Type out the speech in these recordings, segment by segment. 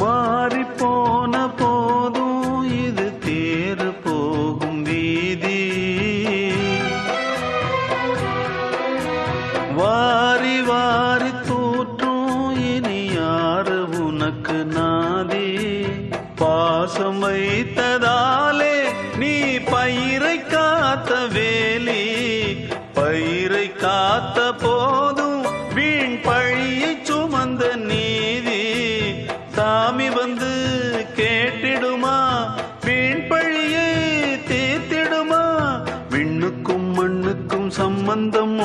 மாறி போன போதும் இது தேறு போகும் வீதி. வாரி வாரி தூற்றும் இனி யாரு உனக்கு நாதி? பாசம் வைத்ததாலே நீ பயிரை காத்த வேலி. பயிரை காத்த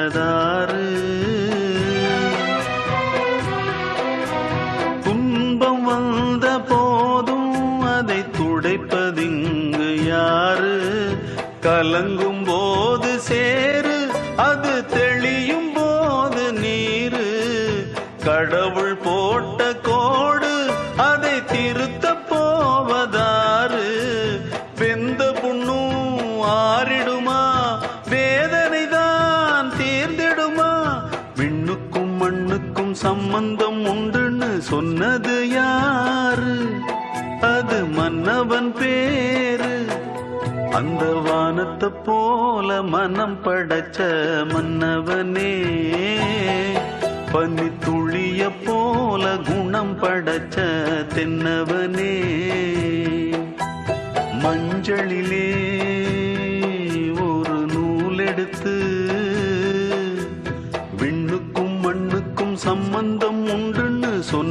மனதாறு துன்பம் வந்த போதும் அதை துடைப்பதிங்கு யாரு? கலங்கும் போது சேரு அது தெளியும் போது நீரு. கடவுள் போட்ட கோடு அதை திருத்த போவதாறு. வெந்த புண்ணும் ஆறு சம்பந்தம் சொன்னது யாரு? அது மன்னவன் பேரு. அந்த வானத்தை போல மனம் படைச்ச மன்னவனே. பனி துளிய போல குணம் படைச்ச தென்னவனே. மஞ்சளிலே